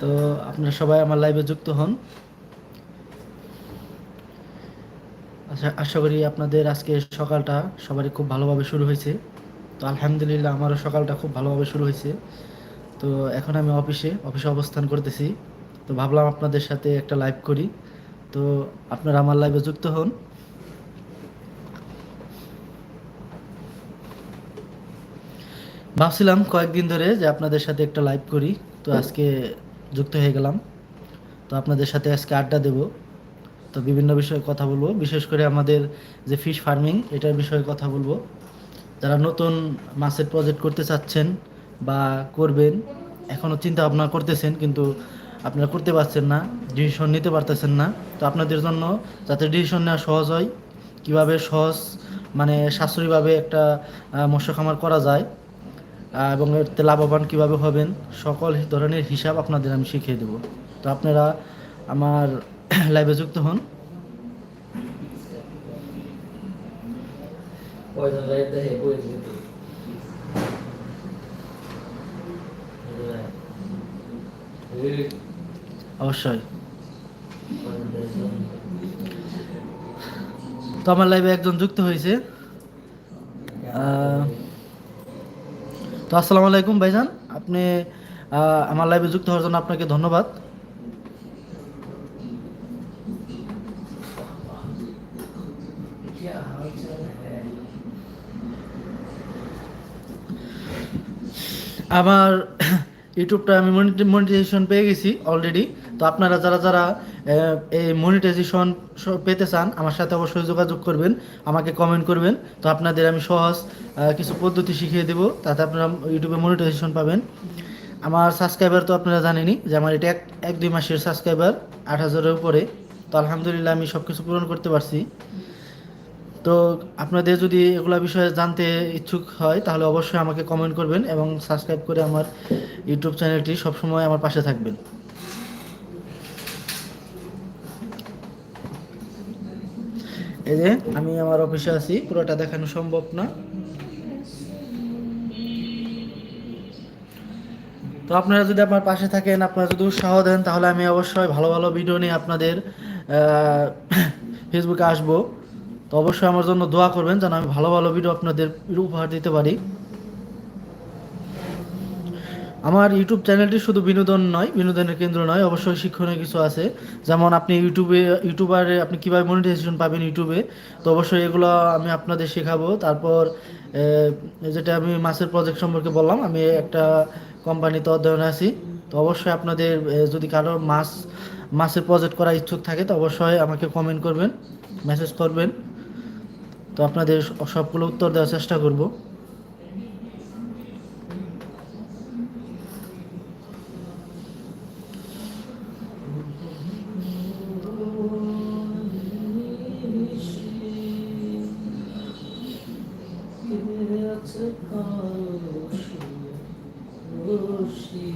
তো আপনারা সবাই আমার লাইভে যুক্ত হন। আশা আশা করি আপনাদের আজকে সকালটা সবারই খুব ভালোভাবে শুরু হয়েছে। তো আলহামদুলিল্লাহ আমারও সকালটা খুব ভালোভাবে শুরু হয়েছে। তো এখন আমি অফিসে অফিসে অবস্থান করতেছি। তো ভাবলাম আপনাদের সাথে একটা লাইভ করি। তো আপনারা আমার লাইভে যুক্ত হন। ভাবছিলাম কয়েকদিন ধরে যে আপনাদের সাথে একটা লাইভ করি। তো আজকে যুক্ত হয়ে গেলাম। তো আপনাদের সাথে আজকে আড্ডা দেব। তো বিভিন্ন বিষয়ে কথা বলব। বিশেষ করে আমাদের যে ফিশ ফার্মিং এটার বিষয়ে কথা বলব। যারা নতুন মাছের প্রজেক্ট করতে চাচ্ছেন বা করবেন এখনও চিন্তা ভাবনা করতেছেন, কিন্তু আপনারা করতে পারছেন না ডিসিশন নিতে পারতেছেন না। তো আপনাদের জন্য যাতে ডিসিশন নেওয়া সহজ হয়, কীভাবে সহজ মানে সাশ্রয়ীভাবে একটা মৎস্য খামার করা যায় এবং এতে লাভবান কীভাবে হবেন, সকল ধরনের হিসাব আপনাদের আমি শিখিয়ে দেব। তো আপনারা আমার লাইভে যুক্ত হন। অবশ্যই। তো আমার লাইভে একজন যুক্ত হয়েছে। তো আসসালামু আলাইকুম ভাইজান। আপনি আমার লাইভে যুক্ত হওয়ার জন্য আপনাকে ধন্যবাদ। আমার ইউটিউবটা আমি মনিটাইজেশন পেয়ে গেছি অলরেডি তো আপনারা যারা যারা এই মনিটাইজেশন পেতে চান, আমার সাথে অবশ্যই যোগাযোগ করবেন, আমাকে কমেন্ট করবেন। তো আপনাদের আমি সহজ কিছু পদ্ধতি শিখিয়ে দেবো, তাতে আপনারা ইউটিউবে মনিটাইজেশন পাবেন। আমার সাবস্ক্রাইবার তো আপনারা জানেনই, যে আমার এটা এক এক, দুই মাসের সাবস্ক্রাইবার আট হাজারের উপরে। তো আলহামদুলিল্লাহ আমি সব কিছু পূরণ করতে পারছি। তো আপনাদের যদি এগুলা বিষয়ে জানতে ইচ্ছুক হয়, তাহলে অবশ্যই আমাকে কমেন্ট করবেন এবং সাবস্ক্রাইব করে আমার ইউটিউব চ্যানেলটি সবসময় আমার পাশে থাকবেন। এই যে, আমি আমার অফিসে আছি, পুরোটা দেখানো সম্ভব না। তো আপনারা যদি আমার পাশে থাকেন, আপনারা যদি উৎসাহ দেন, তাহলে আমি অবশ্যই ভালো ভালো ভিডিও নিয়ে আপনাদের ফেসবুকে আসব। তো অবশ্যই আমার জন্য দোয়া করবেন, যেন আমি ভালো ভালো ভিডিও আপনাদের উপহার দিতে পারি। আমার ইউটিউব চ্যানেলটি শুধু বিনোদন নয়, বিনোদনের কেন্দ্র নয়, অবশ্যই শিক্ষণীয় কিছু আছে। যেমন আপনি ইউটিউবে ইউটিউবারে আপনি কীভাবে মনিটাইজেশন পাবেন ইউটিউবে তো অবশ্যই এগুলো আমি আপনাদের শেখাবো। তারপর যেটা আমি মাছের প্রজেক্ট সম্পর্কে বললাম, আমি একটা কোম্পানিতে অধ্যয়নে আছি। তো অবশ্যই আপনাদের যদি কারও মাছ মাছের প্রজেক্ট করার ইচ্ছুক থাকে, তো অবশ্যই আমাকে কমেন্ট করবেন মেসেজ করবেন। তো আপনাদের সবগুলো উত্তর দেওয়ার চেষ্টা করব। سقى روشي روشي